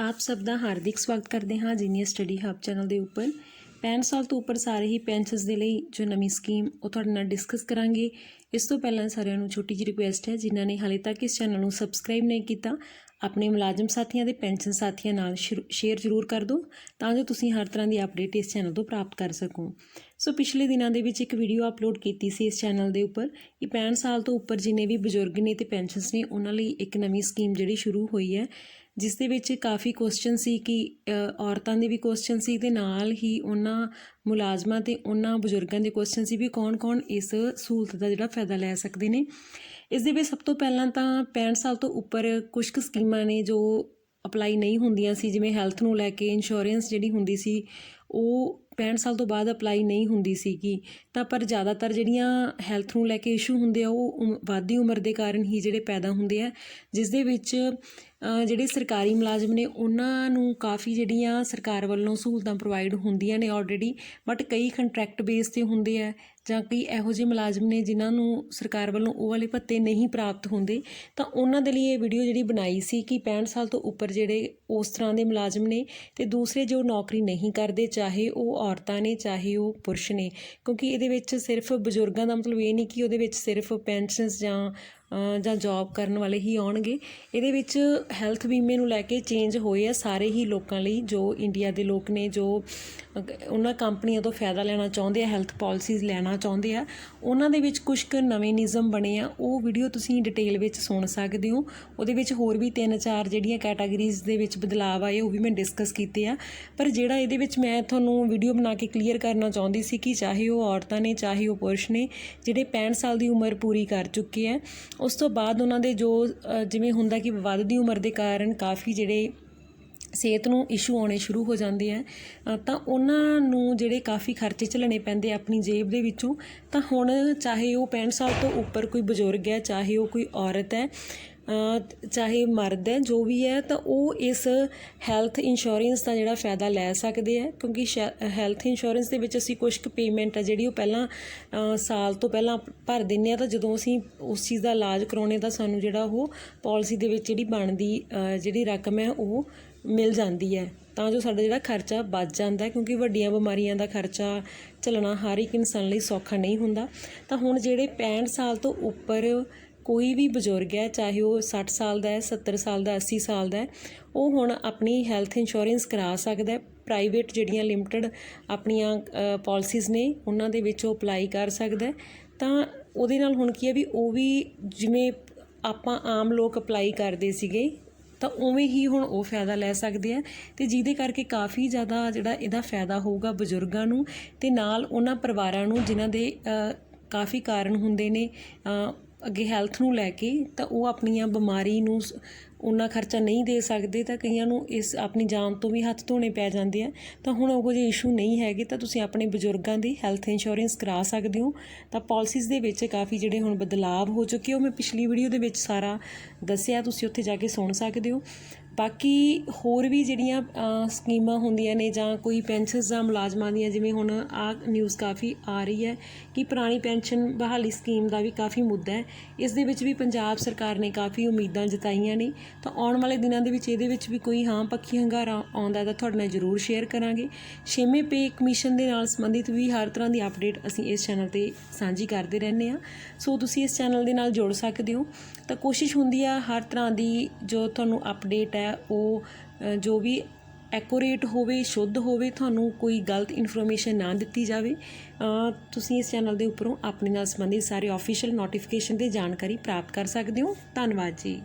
ਆਪ ਸਭ ਦਾ ਹਾਰਦਿਕ ਸਵਾਗਤ ਕਰਦੇ ਹਾਂ ਜੀਨੀਅਰ ਸਟੱਡੀ ਹੱਬ ਚੈਨਲ ਦੇ ਉੱਪਰ। 65 ਸਾਲ ਤੋਂ ਉੱਪਰ ਸਾਰੇ ਹੀ ਪੈਨਸ਼ਨਸ ਦੇ ਲਈ ਜੋ ਨਵੀਂ ਸਕੀਮ ਉਹ ਤੁਹਾਡੇ ਨਾਲ ਡਿਸਕਸ ਕਰਾਂਗੇ। ਇਸ ਤੋਂ ਪਹਿਲਾਂ ਸਾਰਿਆਂ ਨੂੰ ਛੋਟੀ ਜਿਹੀ ਰਿਕੁਐਸਟ ਹੈ, ਜਿਨ੍ਹਾਂ ਨੇ ਹਾਲੇ ਤੱਕ ਇਸ ਚੈਨਲ ਨੂੰ ਸਬਸਕ੍ਰਾਈਬ ਨਹੀਂ ਕੀਤਾ, ਆਪਣੇ ਮੁਲਾਜ਼ਮ ਸਾਥੀਆਂ ਦੇ ਪੈਨਸ਼ਨ ਸਾਥੀਆਂ ਨਾਲ ਸ਼ੇਅਰ ਜ਼ਰੂਰ ਕਰ ਦਿਓ, ਤਾਂ ਜੋ ਤੁਸੀਂ ਹਰ ਤਰ੍ਹਾਂ ਦੀ ਅਪਡੇਟ ਇਸ ਚੈਨਲ ਤੋਂ ਪ੍ਰਾਪਤ ਕਰ ਸਕੋ। ਸੋ ਪਿਛਲੇ ਦਿਨਾਂ ਦੇ ਵਿੱਚ ਇੱਕ ਵੀਡੀਓ ਅਪਲੋਡ ਕੀਤੀ ਸੀ ਇਸ ਚੈਨਲ ਦੇ ਉੱਪਰ ਕਿ 65 ਸਾਲ ਤੋਂ ਉੱਪਰ ਜਿੰਨੇ ਵੀ ਬਜ਼ੁਰਗ ਨੇ ਤੇ ਪੈਨਸ਼ਨਸ ਨੇ, ਉਹਨਾਂ ਲਈ ਇੱਕ ਨਵੀਂ ਸਕੀਮ ਜਿਹੜੀ ਸ਼ੁਰੂ ਹੋਈ ਹੈ, ਜਿਸ ਦੇ ਵਿੱਚ ਕਾਫੀ ਕੁਐਸਚਨ ਸੀ ਕਿ ਔਰਤਾਂ ਦੇ ਵੀ ਕੁਐਸਚਨ ਸੀ ਤੇ ਨਾਲ ਹੀ ਉਹਨਾਂ ਮੁਲਾਜ਼ਮਾਂ ਤੇ ਉਹਨਾਂ ਬਜ਼ੁਰਗਾਂ ਦੇ ਕੁਐਸਚਨ ਸੀ ਵੀ ਕੌਣ-ਕੌਣ ਇਸ ਸਹੂਲਤ ਦਾ ਜਿਹੜਾ ਫਾਇਦਾ ਲੈ ਸਕਦੇ ਨੇ। ਇਸ ਦੇ ਵਿੱਚ ਸਭ ਤੋਂ ਪਹਿਲਾਂ ਤਾਂ 65 ਸਾਲ ਤੋਂ ਉੱਪਰ ਕੁਝ ਕੁ ਸਕੀਮਾਂ ਨੇ ਜੋ ਅਪਲਾਈ ਨਹੀਂ ਹੁੰਦੀਆਂ ਸੀ, ਜਿਵੇਂ ਹੈਲਥ ਨੂੰ ਲੈ ਕੇ ਇੰਸ਼ੋਰੈਂਸ ਜਿਹੜੀ ਹੁੰਦੀ ਸੀ ਉਹ 65 ਸਾਲ ਤੋਂ ਬਾਅਦ ਅਪਲਾਈ ਨਹੀਂ ਹੁੰਦੀ ਸੀਗੀ, ਤਾਂ ਪਰ ਜ਼ਿਆਦਾਤਰ ਜਿਹੜੀਆਂ ਹੈਲਥ ਨੂੰ ਲੈ ਕੇ ਇਸ਼ੂ ਹੁੰਦੇ ਆ, ਉਹ ਉਮ- ਵੱਧਦੀ ਉਮਰ ਦੇ ਕਾਰਨ ਹੀ ਜਿਹੜੇ ਪੈਦਾ ਹੁੰਦੇ ਆ, ਜਿਸ ਦੇ ਵਿੱਚ ਜਿਹੜੇ ਸਰਕਾਰੀ ਮੁਲਾਜ਼ਮ ਨੇ, ਉਹਨਾਂ ਨੂੰ ਕਾਫੀ ਜਿਹੜੀਆਂ ਸਰਕਾਰ ਵੱਲੋਂ ਸਹੂਲਤਾਂ ਪ੍ਰੋਵਾਈਡ ਹੁੰਦੀਆਂ ਨੇ ਆਲਰੇਡੀ ਬਟ ਕਈ ਕੰਟਰੈਕਟ ਬੇਸ ਤੇ ਹੁੰਦੇ ਆ, ਜਾਂ ਕਈ ਇਹੋ ਜਿਹੇ ਮੁਲਾਜ਼ਮ ਨੇ ਜਿਨ੍ਹਾਂ ਨੂੰ ਸਰਕਾਰ ਵੱਲੋਂ ਉਹ ਵਾਲੇ ਭੱਤੇ ਨਹੀਂ ਪ੍ਰਾਪਤ ਹੁੰਦੇ, ਤਾਂ ਉਹਨਾਂ ਦੇ ਲਈ ਇਹ ਵੀਡੀਓ ਜਿਹੜੀ ਬਣਾਈ ਸੀ ਕਿ 65 ਸਾਲ ਤੋਂ ਉੱਪਰ ਜਿਹੜੇ ਉਸ ਤਰ੍ਹਾਂ ਦੇ ਮੁਲਾਜ਼ਮ ਨੇ, ਤੇ ਦੂਸਰੇ ਜੋ ਨੌਕਰੀ ਨਹੀਂ ਕਰਦੇ ਚਾਹੇ ਉਹ ਔਰਤਾਂ ਨੇ, ਚਾਹੇ ਉਹ ਪੁਰਸ਼ ਨੇ। ਕਿਉਂਕਿ ਇਹਦੇ ਵਿੱਚ ਸਿਰਫ ਬਜ਼ੁਰਗਾਂ ਦਾ ਮਤਲਬ ਇਹ ਨਹੀਂ ਕਿ ਉਹਦੇ ਵਿੱਚ ਸਿਰਫ ਪੈਨਸ਼ਨਸ ਜਾਂ ਜਾਂ ਜੌਬ ਕਰਨ ਵਾਲੇ ਹੀ ਆਉਣਗੇ। ਇਹਦੇ ਵਿੱਚ ਹੈਲਥ ਬੀਮੇ ਨੂੰ ਲੈ ਕੇ ਚੇਂਜ ਹੋਏ ਆ ਸਾਰੇ ਹੀ ਲੋਕਾਂ ਲਈ, ਜੋ ਇੰਡੀਆ ਦੇ ਲੋਕ ਨੇ, ਜੋ ਉਹਨਾਂ ਕੰਪਨੀਆਂ ਤੋਂ ਫਾਇਦਾ ਲੈਣਾ ਚਾਹੁੰਦੇ ਆ ਹੈਲਥ ਪਾਲਿਸੀਜ਼ ਲੈਣਾ ਚਾਹੁੰਦੇ ਆ। ਉਹਨਾਂ ਦੇ ਵਿੱਚ ਕੁਝ ਕੁ ਨਵੇਂ ਨਿਯਮ ਬਣੇ ਆ। ਉਹ ਵੀਡੀਓ ਤੁਸੀਂ ਡਿਟੇਲ ਵਿੱਚ ਸੁਣ ਸਕਦੇ ਹੋ। ਉਹਦੇ ਵਿੱਚ ਹੋਰ ਵੀ ਤਿੰਨ ਚਾਰ ਜਿਹੜੀਆਂ ਕੈਟਾਗਰੀਜ਼ ਦੇ ਵਿੱਚ ਬਦਲਾਅ ਆਏ, ਉਹ ਵੀ ਮੈਂ ਡਿਸਕਸ ਕੀਤੇ ਆ। ਪਰ ਜਿਹੜਾ ਇਹਦੇ ਵਿੱਚ ਮੈਂ ਤੁਹਾਨੂੰ ਵੀਡੀਓ ਬਣਾ ਕੇ ਕਲੀਅਰ ਕਰਨਾ ਚਾਹੁੰਦੀ ਸੀ ਕਿ ਚਾਹੇ ਉਹ ਔਰਤਾਂ ਨੇ, ਚਾਹੇ ਉਹ ਪੁਰਸ਼ ਨੇ, ਜਿਹੜੇ 65 ਸਾਲ ਦੀ ਉਮਰ ਪੂਰੀ ਕਰ ਚੁੱਕੇ ਆ ਉਸ ਤੋਂ ਬਾਅਦ ਉਹਨਾਂ ਦੇ ਜੋ ਜਿਵੇਂ ਹੁੰਦਾ ਕਿ ਵੱਧਦੀ ਉਮਰ ਦੇ ਕਾਰਨ ਕਾਫੀ ਜਿਹੜੇ ਸਿਹਤ ਨੂੰ ਇਸ਼ੂ ਆਉਣੇ ਸ਼ੁਰੂ ਹੋ ਜਾਂਦੇ ਆ ਤਾਂ ਉਹਨਾਂ ਨੂੰ ਜਿਹੜੇ ਕਾਫੀ ਖਰਚੇ ਝੱਲਣੇ ਪੈਂਦੇ ਆਪਣੀ ਜੇਬ ਦੇ ਵਿੱਚੋਂ, ਤਾਂ ਹੁਣ ਚਾਹੇ ਉਹ 65 ਸਾਲ ਤੋਂ ਉੱਪਰ ਕੋਈ ਬਜ਼ੁਰਗ ਹੈ, ਚਾਹੇ ਉਹ ਕੋਈ ਔਰਤ ਹੈ ਚਾਹੇ ਮਰਦ ਹੈ, ਜੋ ਵੀ ਹੈ, ਤਾਂ ਉਹ ਇਸ ਹੈਲਥ ਇੰਸ਼ੋਰੈਂਸ ਦਾ ਜਿਹੜਾ ਫਾਇਦਾ ਲੈ ਸਕਦੇ ਹੈ, ਕਿਉਂਕਿ ਹੈਲਥ ਇੰਸ਼ੋਰੈਂਸ ਦੇ ਵਿੱਚ ਅਸੀਂ ਕੁਝ ਕੁ ਪੇਮੈਂਟ ਹੈ, ਜਿਹੜੀ ਉਹ ਪਹਿਲਾਂ ਸਾਲ ਤੋਂ ਪਹਿਲਾਂ ਭਰ ਦਿੰਨੇ ਆ ਤਾਂ ਜਦੋਂ ਅਸੀਂ ਉਸ ਚੀਜ਼ ਦਾ ਇਲਾਜ ਕਰਾਉਣੇ ਤਾਂ ਸਾਨੂੰ ਜਿਹੜਾ ਉਹ ਪਾਲਿਸੀ ਦੇ ਵਿੱਚ ਜਿਹੜੀ ਬਣਦੀ ਜਿਹੜੀ ਰਕਮ ਹੈ, ਉਹ ਮਿਲ ਜਾਂਦੀ ਹੈ। ਤਾਂ ਜੋ ਸਾਡਾ ਜਿਹੜਾ ਖਰਚਾ ਬਚ ਜਾਂਦਾ ਕਿਉਂਕਿ ਵੱਡੀਆਂ ਬਿਮਾਰੀਆਂ ਦਾ ਖਰਚਾ ਚੱਲਣਾ ਹਰ ਇੱਕ ਇਨਸਾਨ ਲਈ ਸੌਖਾ ਨਹੀਂ ਹੁੰਦਾ। ਤਾਂ ਹੁਣ ਜਿਹੜੇ 65 ਸਾਲ ਤੋਂ ਉੱਪਰ ਕੋਈ ਵੀ ਬਜ਼ੁਰਗ ਹੈ, ਚਾਹੇ ਉਹ 60 ਸਾਲ ਦਾ ਹੈ 70 ਸਾਲ ਦਾ 80 ਸਾਲ ਦਾ ਉਹ ਹੁਣ ਆਪਣੀ ਹੈਲਥ ਇੰਸ਼ੋਰੈਂਸ ਕਰਾ ਸਕਦਾ ਹੈ। ਪ੍ਰਾਈਵੇਟ ਜਿਹੜੀਆਂ ਲਿਮਟਿਡ ਆਪਣੀਆਂ ਪਾਲਿਸੀਜ਼ ਨੇ, ਉਹਨਾਂ ਦੇ ਵਿੱਚ ਉਹ ਅਪਲਾਈ ਕਰ ਸਕਦਾ ਤਾਂ ਉਹਦੇ ਨਾਲ ਹੁਣ ਕੀ ਹੈ ਵੀ ਉਹ ਵੀ ਜਿਵੇਂ ਆਪਾਂ ਆਮ ਲੋਕ ਅਪਲਾਈ ਕਰਦੇ ਸੀਗੇ, ਤਾਂ ਉਵੇਂ ਹੀ ਹੁਣ ਉਹ ਫਾਇਦਾ ਲੈ ਸਕਦੇ ਆ ਤੇ ਜਿਹਦੇ ਕਰਕੇ ਕਾਫੀ ਜ਼ਿਆਦਾ ਜਿਹੜਾ ਇਹਦਾ ਫਾਇਦਾ ਹੋਊਗਾ ਬਜ਼ੁਰਗਾਂ ਨੂੰ ਤੇ ਨਾਲ ਉਹਨਾਂ ਪਰਿਵਾਰਾਂ ਨੂੰ ਜਿਨ੍ਹਾਂ ਦੇ ਕਾਫੀ ਕਾਰਨ ਹੁੰਦੇ ਨੇ ਅੱਗੇ ਹੈਲਥ ਨੂੰ ਲੈ ਕੇ ਤਾਂ ਉਹ ਆਪਣੀਆਂ ਬਿਮਾਰੀ ਨੂੰ ਸ- ਖਰਚਾ ਨਹੀਂ ਦੇ ਸਕਦੇ ਤਾਂ ਕਈਆਂ ਨੂੰ ਇਸ ਆਪਣੀ ਜਾਨ ਤੋਂ ਵੀ ਹੱਥ ਧੋਣੇ ਪੈ ਜਾਂਦੇ ਆ। ਤਾਂ ਹੁਣ ਉਹੋ ਜਿਹੇ ਇਸ਼ੂ ਨਹੀਂ ਹੈਗੇ ਤਾਂ ਤੁਸੀਂ ਆਪਣੇ ਬਜ਼ੁਰਗਾਂ ਦੀ ਹੈਲਥ ਇੰਸ਼ੋਰੈਂਸ ਕਰਾ ਸਕਦੇ ਹੋ। ਤਾਂ ਪਾਲਿਸੀਜ਼ ਦੇ ਵਿੱਚ ਕਾਫੀ ਜਿਹੜੇ ਹੁਣ ਬਦਲਾਵ ਹੋ ਚੁੱਕੇ ਉਹ ਮੈਂ ਪਿਛਲੀ ਵੀਡੀਓ ਦੇ ਵਿੱਚ ਸਾਰਾ ਦੱਸਿਆ, ਤੁਸੀਂ ਉੱਥੇ ਜਾ ਕੇ ਸੁਣ ਸਕਦੇ ਹੋ। ਬਾਕੀ ਹੋਰ ਵੀ ਜਿਹੜੀਆਂ ਸਕੀਮਾਂ ਹੁੰਦੀਆਂ ਨੇ ਜਾਂ ਕੋਈ ਪੈਨਸ਼ਨਸ ਜਾਂ ਮੁਲਾਜ਼ਮਾਂ ਦੀਆਂ, ਜਿਵੇਂ ਹੁਣ ਆ ਨਿਊਜ਼ ਕਾਫੀ ਆ ਰਹੀ ਹੈ ਕਿ ਪੁਰਾਣੀ ਪੈਨਸ਼ਨ ਬਹਾਲੀ ਸਕੀਮ ਦਾ ਵੀ ਕਾਫੀ ਮੁੱਦਾ ਹੈ। ਇਸ ਦੇ ਵਿੱਚ ਵੀ ਪੰਜਾਬ ਸਰਕਾਰ ਨੇ ਕਾਫੀ ਉਮੀਦਾਂ ਜਤਾਈਆਂ ਨੇ। ਤਾਂ ਆਉਣ ਵਾਲੇ ਦਿਨਾਂ ਦੇ ਵਿੱਚ ਇਹਦੇ ਵਿੱਚ ਵੀ ਕੋਈ ਹਾਂ ਪੱਖੀ ਹੰਗਾਰਾ ਆਉਂਦਾ ਤਾਂ ਤੁਹਾਡੇ ਨਾਲ ਜ਼ਰੂਰ ਸ਼ੇਅਰ ਕਰਾਂਗੇ। ਛੇਵੇਂ ਪੇ ਕਮਿਸ਼ਨ ਦੇ ਨਾਲ ਸੰਬੰਧਿਤ ਵੀ ਹਰ ਤਰ੍ਹਾਂ ਦੀ ਅਪਡੇਟ ਅਸੀਂ ਇਸ ਚੈਨਲ ਤੇ ਸਾਂਝੀ ਕਰਦੇ ਰਹਿੰਦੇ ਆ ਸੋ ਤੁਸੀਂ ਇਸ ਚੈਨਲ ਦੇ ਨਾਲ ਜੁੜ ਸਕਦੇ ਹੋ। ਤਾਂ ਕੋਸ਼ਿਸ਼ ਹੁੰਦੀ ਆ ਹਰ ਤਰ੍ਹਾਂ ਦੀ ਜੋ ਤੁਹਾਨੂੰ ਅਪਡੇਟ ਹੈ ਉਹ ਜੋ ਵੀ ਐਕੂਰੇਟ ਹੋਵੇ, ਸ਼ੁੱਧ ਹੋਵੇ, ਤੁਹਾਨੂੰ ਕੋਈ ਗਲਤ ਇਨਫੋਰਮੇਸ਼ਨ ਨਾ ਦਿੱਤੀ ਜਾਵੇ ਤੁਸੀਂ ਇਸ ਚੈਨਲ ਦੇ ਉੱਪਰੋਂ ਆਪਣੇ ਨਾਲ ਸੰਬੰਧਿਤ ਸਾਰੇ ਆਫੀਸ਼ੀਅਲ ਨੋਟੀਫਿਕੇਸ਼ਨ ਤੇ ਜਾਣਕਾਰੀ ਪ੍ਰਾਪਤ ਕਰ ਸਕਦੇ ਹੋ। ਧੰਨਵਾਦ ਜੀ।